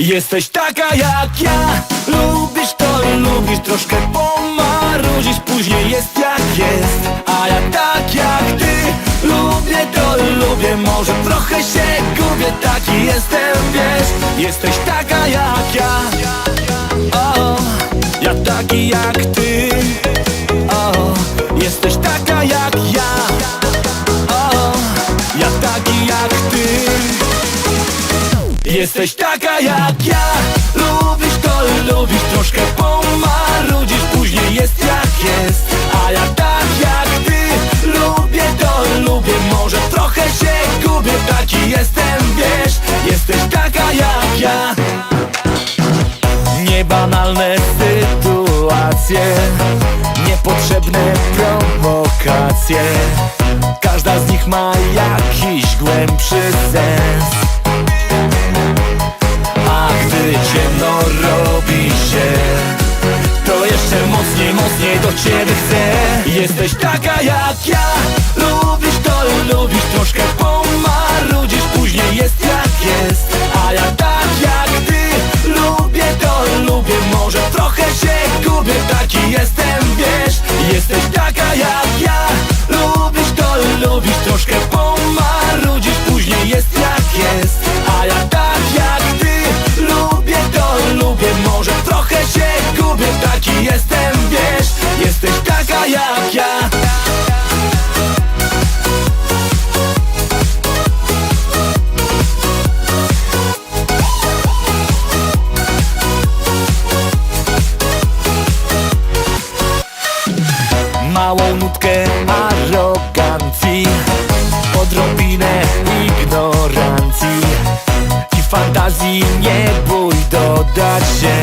Jesteś taka jak ja. Lubisz to, lubisz troszkę pomarudzisz Później jest jak jest. A ja tak jak ty. Lubię to, lubię. Może trochę się gubię. Taki jestem, wiesz. Jesteś taka jak ja. O, Ja taki jak ty. O, Jesteś taka jak ja. O, Ja taki jak ty Jesteś taka jak ja. Lubisz to, lubisz troszkę pomarudzisz. Później jest jak jest. A ja tak jak ty. Lubię to, lubię. Może trochę się gubię. Taki jestem, wiesz. Jesteś taka jak ja. Niebanalne sytuacje. Niepotrzebne prowokacje. Każda z nich ma jakiś głębszy sens Jesteś taka jak ja. Lubisz to, lubisz troszkę pomarudzisz. Później jest jak jest. A ja tak jak ty. Lubię to, lubię. Może trochę się gubię. Taki jestem, wiesz. Jesteś taka jak ja. Lubisz to, lubisz troszkę taka jak ja? Małą nutkę arogancji Odrobinę ignorancji I fantazji nie bój dodać się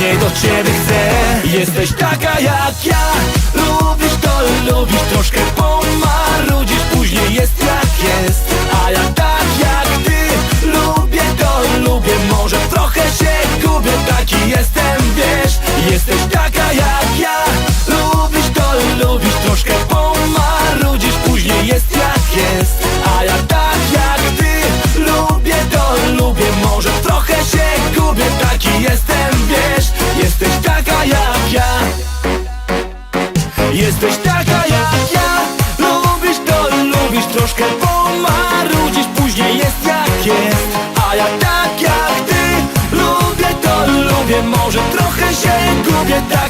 mocniej do ciebie chcę. Jesteś taka jak ja. Lubisz to, lubisz troszkę A ja tak jak ty. Lubię to, lubię Może trochę się gubię Taki